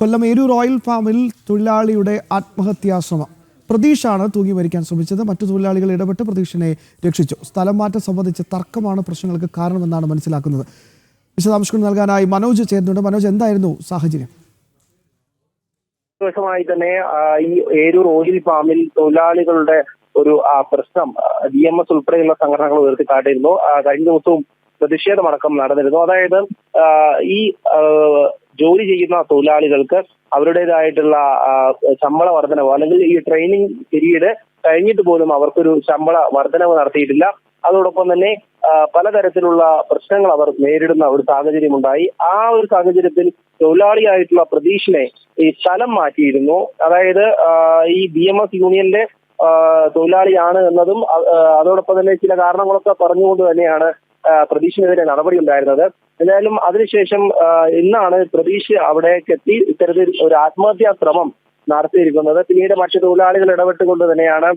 കൊല്ലം Eroor oil ഫാമിൽ തൊഴിലാളിയുടെ ആത്മഹത്യാശ്രമം പ്രതീഷാണ് തൂങ്ങി മരിക്കാൻ ശ്രമിച്ചത്. മറ്റു തൊഴിലാളികൾ ഇടപെട്ട് പ്രതീഷിനെ രക്ഷിച്ചു. സ്ഥലം മാറ്റം സംബന്ധിച്ച തർക്കമാണ് പ്രശ്നങ്ങൾക്ക് കാരണമെന്നാണ് മനസ്സിലാക്കുന്നത്. വിശദാംശങ്ങൾ നൽകാനായി മനോജ് ചേർന്നുണ്ട് മനോജ് എന്തായിരുന്നു സാഹചര്യം? ദിവസമായി തന്നെ ഈ ഏരൂർ ഓയിൽ ഫാമിൽ തൊഴിലാളികളുടെ ഒരു പ്രശ്നം ഡി എം എസ് ഉൾപ്പെടെയുള്ള സംഘടനകൾ ഉയർത്തിക്കാട്ടിയിരുന്നു കഴിഞ്ഞ ദിവസവും പ്രതിഷേധമടക്കം നടന്നിരുന്നു. അതായത് ഈ ജോലി ചെയ്യുന്ന തൊഴിലാളികൾക്ക് അവരുടേതായിട്ടുള്ള ശമ്പള വർധനവോ അല്ലെങ്കിൽ ഈ ട്രെയിനിങ് പീരീഡ് കഴിഞ്ഞിട്ട് പോലും അവർക്കൊരു ശമ്പള വർധനവ് നടത്തിയിട്ടില്ല. അതോടൊപ്പം തന്നെ പലതരത്തിലുള്ള പ്രശ്നങ്ങൾ അവർ നേരിടുന്ന ഒരു സാഹചര്യം ഉണ്ടായി ആ ഒരു സാഹചര്യത്തിൽ തൊഴിലാളിയായിട്ടുള്ള പ്രതീക്ഷനെ ഈ സ്ഥലം മാറ്റിയിരുന്നു. അതായത് ഈ ബി എം എസ് യൂണിയന്റെ തൊഴിലാളിയാണ് എന്നതും അതോടൊപ്പം തന്നെ ചില കാരണങ്ങളൊക്കെ പറഞ്ഞുകൊണ്ട് തന്നെയാണ് പ്രതീഷിനെതിരെ നടപടി ഉണ്ടായിരുന്നത്. എന്തായാലും അതിനുശേഷം ഇന്നാണ് പ്രതീഷ് അവിടേക്ക് എത്തി ഇത്തരത്തിൽ ഒരു ആത്മഹത്യാ ശ്രമം നടത്തിയിരിക്കുന്നത്. പിന്നീട് മറ്റു തൊഴിലാളികൾ ഇടപെട്ടുകൊണ്ട് തന്നെയാണ്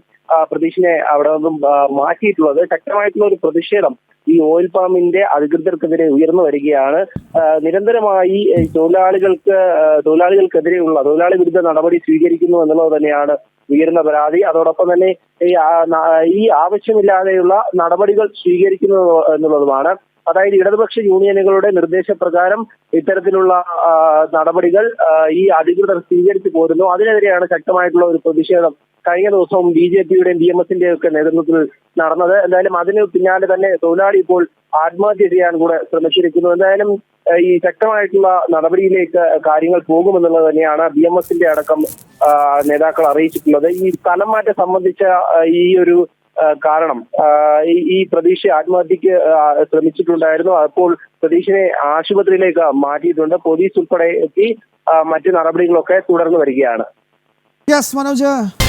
പ്രതീക്ഷിനെ അവിടെ നിന്നും മാറ്റിയിട്ടുള്ളത്. ശക്തമായിട്ടുള്ള ഒരു പ്രതിഷേധം ഈ ഓയിൽ പാമ്പിന്റെ അധികൃതർക്കെതിരെ ഉയർന്നു വരികയാണ്. നിരന്തരമായി തൊഴിലാളികൾക്ക് തൊഴിലാളികൾക്കെതിരെയുള്ള തൊഴിലാളി വിരുദ്ധ നടപടി സ്വീകരിക്കുന്നു എന്നുള്ളത് തന്നെയാണ് ഉയരുന്ന പരാതി. അതോടൊപ്പം തന്നെ ഈ ആവശ്യമില്ലാതെയുള്ള നടപടികൾ സ്വീകരിക്കുന്നു എന്നുള്ളതുമാണ്. അതായത് ഇടതുപക്ഷ യൂണിയനുകളുടെ നിർദ്ദേശപ്രകാരം ഇത്തരത്തിലുള്ള നടപടികൾ ഈ അധികൃതർ സ്വീകരിച്ചു പോരുന്നു. അതിനെതിരെയാണ് ശക്തമായിട്ടുള്ള ഒരു പ്രതിഷേധം കഴിഞ്ഞ ദിവസവും ബി ജെ പിയുടെയും ബി എം എസിന്റെയും ഒക്കെ നേതൃത്വത്തിൽ നടന്നത്. എന്തായാലും അതിന് പിന്നാലെ തന്നെ തൊഴിലാളി ഇപ്പോൾ ആത്മഹത്യ ചെയ്യാൻ കൂടെ ശ്രമിച്ചിരിക്കുന്നു. എന്തായാലും ഈ ശക്തമായിട്ടുള്ള നടപടിയിലേക്ക് കാര്യങ്ങൾ പോകുമെന്നുള്ളത് തന്നെയാണ് ബി എം എസിന്റെ അടക്കം നേതാക്കൾ അറിയിച്ചിട്ടുള്ളത്. ഈ സ്ഥലം മാറ്റം സംബന്ധിച്ച ഈ ഒരു കാരണം ഈ- പ്രതീക്ഷ ആത്മഹത്യക്ക് ശ്രമിച്ചിട്ടുണ്ടായിരുന്നു. അപ്പോൾ പ്രതീക്ഷനെ ആശുപത്രിയിലേക്ക് മാറ്റിയിട്ടുണ്ട്. പോലീസ് ഉൾപ്പെടെ എത്തി മറ്റു മറ്റ് നടപടികളൊക്കെ തുടർന്നു വരികയാണ്. യെസ് മനോജ്.